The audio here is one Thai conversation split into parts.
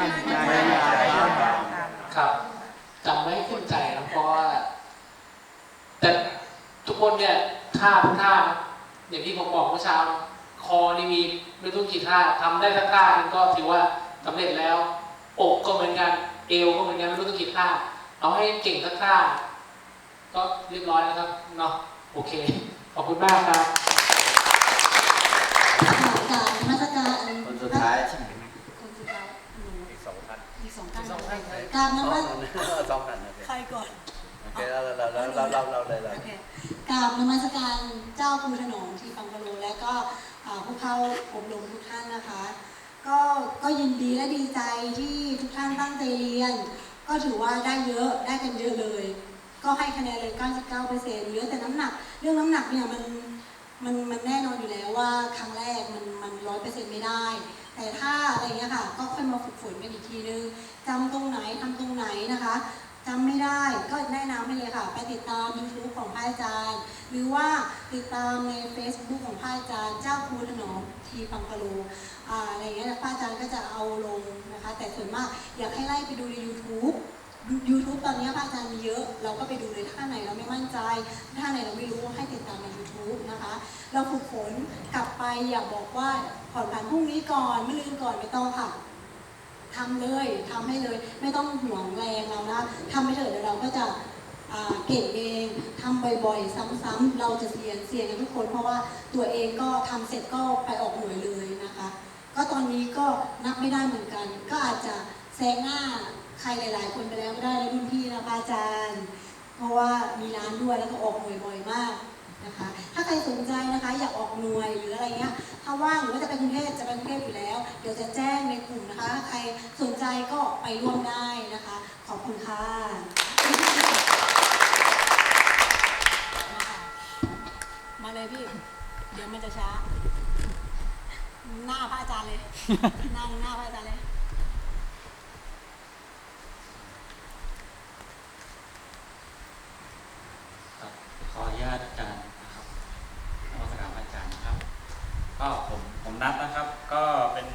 มั่นใจอย่าทำครับจำไว้ให้ขึ้นใจนะเพราะว่าแต่ทุกคนเนี่ยท่าทุกท่าอย่างที่ผมบอกเมื่อเช้า คอนี่มีไม่รู้กี่ท่าทำได้สักท่าหนึงก็ถือว่าสำเร็จแล้วอกก็เหมือนกัน เอวก็เหมือนกันไม่รู้ต้องกี่ท่าเอาให้เก่งสักท่าก็เรียบร้อยแล้วครับเนาะโอเค ขอบคุณมากครับกราบนมัสการคนสุดท้ายใช่ไหม คนสุดท้ายหนู อีกสองท่านอีกสองท่านอีกสองท่านกราบนสองมัสสองท่านโอเคใครก่อนโอเคเราเราเราเราเราเราเลยเลยโอเคกราบนมัสการเจ้าภูถนอมที่ฟังกะโลและก็อ่าผู้เข้าอบรมทุกท่านนะคะ ก็ก็ยินดีและดีใจที่ทุกท่านตั้งใจเรียน ก็ถือว่าได้เยอะได้กันเยอะเลย ก็ให้คะแนนเลย 99เปอร์เซ็นต์เหลือแต่น้ำหนัก เรื่องน้ำหนักเนี่ยมันมันมันแน่นอนอยู่แล้วว่าครั้งแรกมันมันร้อยเปอร์เซ็นต์ไม่ได้ แต่ถ้าอะไรเงี้ยค่ะ ก็ค่อยมาฝึกฝนกันอีกทีนึงจำตรงไหนทำตรงไหนนะคะจำไม่ได้ก็แนะนำให้เลยค่ะ ไปติดตาม YouTube ของพระอาจารย์ หรือว่าติดตามใน Facebook ของพระอาจารย์ เจ้าครูถนอมทีปังกะโลอ่าอะไรเงี้ยพระอาจารย์ก็จะเอาลงนะคะ แต่ส่วนมากอยากให้ไล่ไปดูใน YouTube YouTube ตอนนี้พระอาจารย์มีเยอะ เราก็ไปดูเลยถ้าไหนเราไม่มั่นใจ ถ้าไหนเราไม่รู้ให้ติดตามใน YouTube นะคะ เราฝึกฝนกลับไปอย่าบอกว่าผ่อนผันพรุ่งนี้ก่อนไม่ลืมก่อนไม่ต้องค่ะทำเลยทำให้เลย ไม่ต้องห่วงแรงเรานะทำไปเถอะเดี๋ยวเราก็จะเก่งเองทำบ่อยๆ ซ้ำๆเราจะเสียนเสียนกันทุกคน เพราะว่าตัวเองก็ทำเสร็จก็ไปออกหน่วยเลยนะคะ ก็ตอนนี้ก็นับไม่ได้เหมือนกัน ก็อาจจะแซงหน้าใครหลาย ๆ คนไปแล้วก็ได้รุ่นพี่นะคะอาจารย์ เพราะว่ามีร้านด้วยแล้วก็ออกหน่วยบ่อยมากนะคะาใครสนใจนะคะอยากออกหน่วยหรืออะไรเงี้ยถ้าว่างหรือว่าจะไปกรุงเทพจะไปกรุงเทพอยู่แล้ว เดี๋ยวจะแจ้งในกลุ่มนะคะ ใครสนใจก็ไปร่วมได้นะคะ ขอบคุณค่ะมาเลยพี่ เดี๋ยวมันจะช้า หน้าพระอาจารย์เลยนั่งหน้าพระอาจารย์เลย ครับขออนุญาตอาจารย์นะครับนมัสการอาจารย์นะครับ ก็ผมผมนัดนะครับ ก็เป็น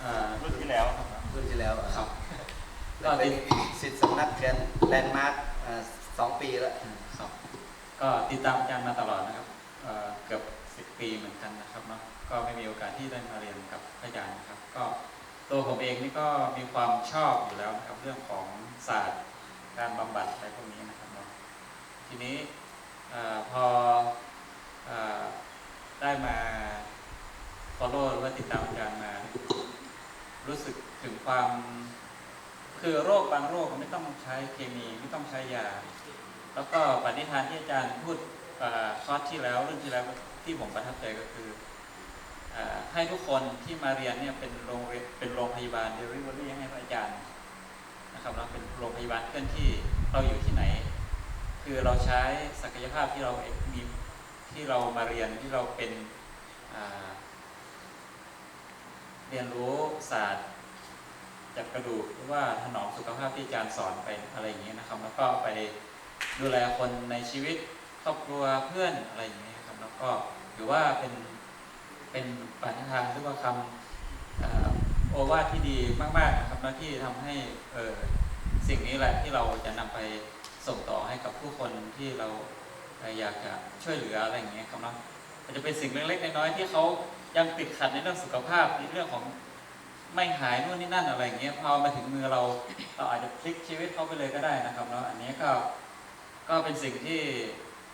เอ่อรุ่นที่แล้วครับรุ่นที่แล้วครับ ก็เป็นสิทธิ์สำนักเรียนแลนด์มาร์คอ่าสองปีแล้ว ครับก็ติดตามอาจารย์มาตลอดนะครับเอ่อเกือบสิบปีเหมือนกันนะครับเนาะก็ไม่มีโอกาสที่ได้มาเรียนกับอาจารย์นะครับ ก็ตัวผมเองนี่ก็มีความชอบอยู่แล้วนะครับเรื่องของศาสตร์การบำบัดอะไรพวกนี้นะครับเนาะทีนี้เอ่อพอเอ่อ ได้มา follow หรือว่าติดตามอาจารย์มา รู้สึกถึงความ คือโรคบางโรคมันไม่ต้องใช้เคมีไม่ต้องใช้ยา แล้วก็ปณิธานที่อาจารย์พูดเอ่อคอร์สที่แล้วเรุ่นที่แล้วที่ผมประทับใจก็คืออให้ทุกคนที่มาเรียนเนี่ยเป็นโรงเรียนเป็นโรงพยาบาลเดลิเวอรี่ให้อาจารย์นะครับเราเป็นโรงพยาบาลเคลื่อนที่เราอยู่ที่ไหน คือเราใช้ศักยภาพที่เรามี ที่เรามาเรียนที่เราเป็นเรียนรู้ศาสตร์จัดกระดูกหรือว่าถนอมสุขภาพที่อาจารย์สอนไปอะไรอย่างนี้นะครับ แล้วก็ไปดูแลคนในชีวิตครอบครัวเพื่อนอะไรอย่างนี้ครับแล้วก็ถือว่าเป็นเป็นปณิธานหรือว่าคำโอวาทที่ดีมากๆนะครับแล้วที่ทำให้เออสิ่งนี้แหละที่เราจะนำไปส่งต่อให้กับผู้คนที่เรา อ่อยากจะช่วยเหลืออะไรอย่างเงี้ยครับเนาะมันจะเป็นสิ่งเล็กๆน้อยๆที่เขายังติดขัดในเรื่องสุขภาพในเรื่องของไม่หายนู่นนี่นั่นอะไรอย่างเงี้ยพอมาถึงมือเราเราอาจจะพลิกชีวิตเขาไปเลยก็ได้นะครับเนาะอันนี้ก็ก็เป็นสิ่งที่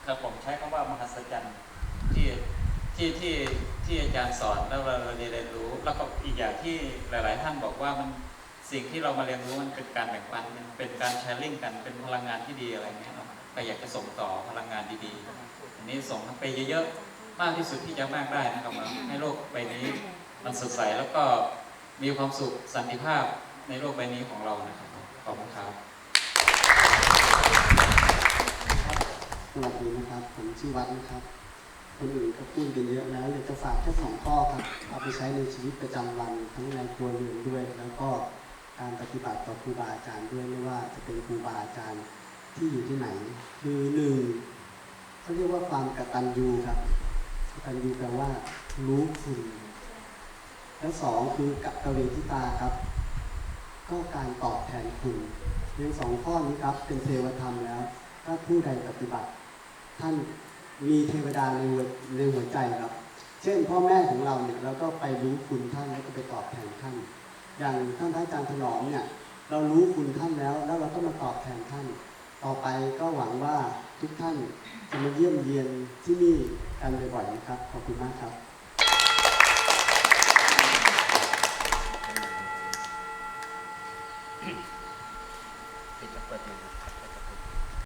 ครับผมใช้คำว่ามหัศจรรย์ที่ที่ที่ที่อาจารย์สอนแล้วเราเรียนรู้ แล้วก็อีกอย่างที่หลาย ๆ ท่านบอกว่ามันสิ่งที่เรามาเรียนรู้มันเป็นการแบ่งปันมันเป็นการแชร์ลิงกันเป็นพลังงานที่ดีอะไรเงี้ยเนาะ ก็อยากจะส่งต่อพลังงานดีๆอันนี้ส่งไปเยอะๆ มากที่สุดที่จะมากได้นะครับให้โลกใบนี้มันสดใสแล้วก็มีความสุขสันติภาพในโลกใบนี้ของเรานะครับ ขอบคุณครับ สวัสดีนะครับ ผมชื่อวัดนะครับ คนอื่นก็พูดกันเยอะแล้วเลยจะฝากแค่สองข้อครับ เอาไปใช้ในชีวิตประจำวันทั้งในครัวเรือนด้วย แล้วก็การปฏิบัติต่อครูบาอาจารย์ด้วยไม่ว่าจะเป็นครูบาอาจารย์ ที่อยู่ที่ไหน คือหนึ่งเขาเรียกว่าความกตัญญูครับกตัญญูแปลว่า รู้คุณและสองคือกัตเวทิตาครับ ก็การตอบแทนคุณเพียงสองข้อนี้ครับ เป็นเทวธรรมแล้ว ถ้าผู้ใดปฏิบัติ ท่านมีเทวดาในหัวในหัวใจครับ เช่น พ่อแม่ของเราเนี่ยเราก็ไปรู้คุณท่านแล้วก็ไปตอบแทนท่าน อย่างท่านพระอาจารย์ถนอมเนี่ย เรารู้คุณท่านแล้ว แล้วเราก็มาตอบแทนท่าน ต่อไปก็หวังว่าทุกท่านจะมาเยี่ยมเยียนที่นี่กันบ่อยๆนะครับ ขอบคุณมากครับค